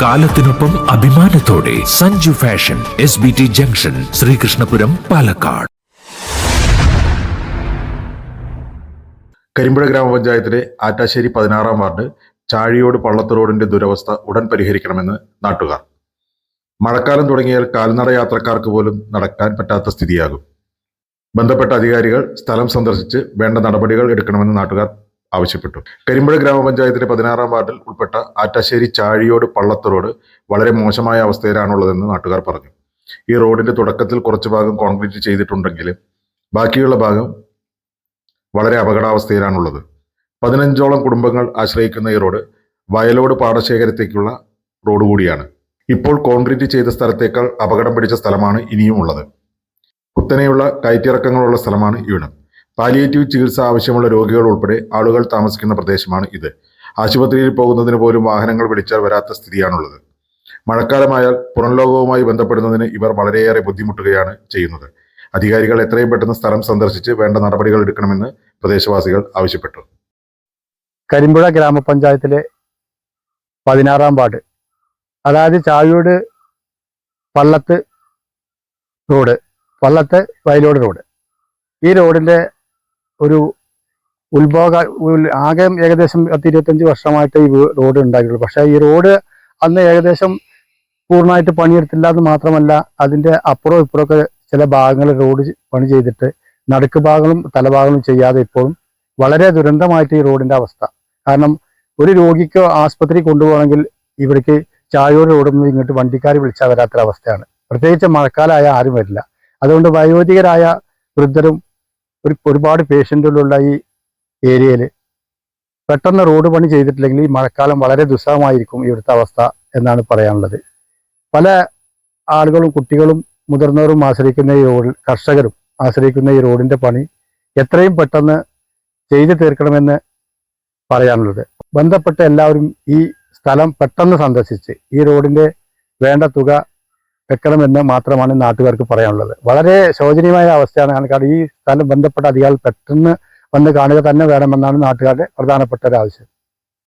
കാലത്തിനൊപ്പം അഭിമാനത്തോടെ Sanju fashion S B T junction Sreekrishnapuram Palakkad. Karimpuzha ഗ്രാമപഞ്ചായത്തിലെ ആറ്റാശ്ശേരി പതിനാറാം വാർഡ് ചാഴിയോട് പള്ളത്ത് റോഡിന്റെ ദുരവസ്ഥ ഉടൻ പരിഹരിക്കണമെന്ന് നാട്ടുകാർ. മഴക്കാലം തുടങ്ങിയാൽ കാൽനട യാത്രക്കാർക്ക് പോലും നടക്കാൻ പറ്റാത്ത സ്ഥിതിയാകും. ബന്ധപ്പെട്ട അധികാരികൾ സ്ഥലം സന്ദർശിച്ച് വേണ്ട നടപടികൾ എടുക്കണമെന്ന് നാട്ടുകാർ ആവശ്യപ്പെട്ടു. കരിമ്പുഴ ഗ്രാമപഞ്ചായത്തിലെ പതിനാറാം വാർഡിൽ ഉൾപ്പെട്ട ആറ്റാശ്ശേരി ചാഴിയോട് പള്ളത്ത് റോഡ് വളരെ മോശമായ അവസ്ഥയിലാണുള്ളതെന്ന് നാട്ടുകാർ പറഞ്ഞു. ഈ റോഡിന്റെ തുടക്കത്തിൽ കുറച്ച് ഭാഗം കോൺക്രീറ്റ് ചെയ്തിട്ടുണ്ടെങ്കിലും ബാക്കിയുള്ള ഭാഗം വളരെ അപകടാവസ്ഥയിലാണുള്ളത്. പതിനഞ്ചോളം കുടുംബങ്ങൾ ആശ്രയിക്കുന്ന ഈ റോഡ് വയലോട് പാടശേഖരത്തേക്കുള്ള റോഡ് കൂടിയാണ്. ഇപ്പോൾ കോൺക്രീറ്റ് ചെയ്ത സ്ഥലത്തേക്കാൾ അപകടം പിടിച്ച സ്ഥലമാണ് ഇനിയും ഉള്ളത്. കുത്തനെയുള്ള കയറ്റിറക്കങ്ങളുള്ള സ്ഥലമാണ് ഇവിടം പാലിയേറ്റീവ് ചികിത്സ ആവശ്യമുള്ള രോഗികൾ ഉൾപ്പെടെ ആളുകൾ താമസിക്കുന്ന പ്രദേശമാണ് ഇത്. ആശുപത്രിയിൽ പോകുന്നതിന് പോലും വാഹനങ്ങൾ വിളിച്ചാൽ വരാത്ത സ്ഥിതിയാണുള്ളത്. മഴക്കാലമായാൽ പുറം ലോകവുമായി ബന്ധപ്പെടുന്നതിന് ഇവർ വളരെയേറെ ബുദ്ധിമുട്ടുകയാണ് ചെയ്യുന്നത്. അധികാരികൾ എത്രയും പെട്ടെന്ന് സ്ഥലം സന്ദർശിച്ച് വേണ്ട നടപടികൾ എടുക്കണമെന്ന് പ്രദേശവാസികൾ ആവശ്യപ്പെട്ടു. കരിമ്പുഴ ഗ്രാമപഞ്ചായത്തിലെ പതിനാറാം വാർഡ് അതായത് ചായോട് പള്ളത്ത് റോഡ് പള്ളത്ത് വയലോട് റോഡ്. ഈ റോഡിന്റെ ഒരു ഉത്ഭവ ആകെ ഏകദേശം പത്ത് ഇരുപത്തഞ്ച് വർഷമായിട്ട് ഈ റോഡ് ഉണ്ടായിട്ടുള്ളൂ. പക്ഷേ ഈ റോഡ് അന്ന് ഏകദേശം പൂർണമായിട്ട് പണിയെടുത്തില്ല എന്ന് മാത്രമല്ല അതിന്റെ അപ്പുറവും ഇപ്പുറമൊക്കെ ചില ഭാഗങ്ങൾ റോഡ് പണി ചെയ്തിട്ട് നടുക്ക് ഭാഗങ്ങളും തലഭാഗങ്ങളും ചെയ്യാതെ ഇപ്പോഴും വളരെ ദുരന്തമായിട്ട് ഈ റോഡിന്റെ അവസ്ഥ. കാരണം ഒരു രോഗിക്ക് ആസ്പത്രി കൊണ്ടുപോകണമെങ്കിൽ ഇവിടേക്ക് ചായോട് റോഡിൽ നിന്ന് ഇങ്ങോട്ട് വണ്ടിക്കാർ വിളിച്ചാൽ വരാത്തൊരവസ്ഥയാണ്. പ്രത്യേകിച്ച് മഴക്കാലമായ ആരും വരില്ല. അതുകൊണ്ട് വയോധികരായ വൃദ്ധരും ഒരു ഒരുപാട് പേഷ്യന്റുകളുള്ള ഈ ഏരിയയിൽ പെട്ടെന്ന് റോഡ് പണി ചെയ്തിട്ടില്ലെങ്കിൽ ഈ മഴക്കാലം വളരെ ദുസ്സഹമായിരിക്കും ഇവിടുത്തെ അവസ്ഥ എന്നാണ് പറയാനുള്ളത്. പല ആളുകളും കുട്ടികളും മുതിർന്നവരും ആശ്രയിക്കുന്ന ഈ റോഡിൽ കർഷകരും ആശ്രയിക്കുന്ന ഈ റോഡിന്റെ പണി എത്രയും പെട്ടെന്ന് ചെയ്തു തീർക്കണമെന്ന് പറയാനുള്ളത്. ബന്ധപ്പെട്ട എല്ലാവരും ഈ സ്ഥലം പെട്ടെന്ന് സന്ദർശിച്ച് ഈ റോഡിന്റെ വേണ്ട തുക വെക്കണമെന്ന് മാത്രമാണ് നാട്ടുകാർക്ക് പറയാനുള്ളത്. വളരെ ശോചനീയമായ അവസ്ഥയാണ് കാരണം ഈ സ്ഥലം ബന്ധപ്പെട്ട അധികാരികൾ പെട്ടെന്ന് വന്ന് കാണുക തന്നെ വേണമെന്നാണ് നാട്ടുകാരുടെ പ്രധാനപ്പെട്ട ഒരു ആവശ്യം.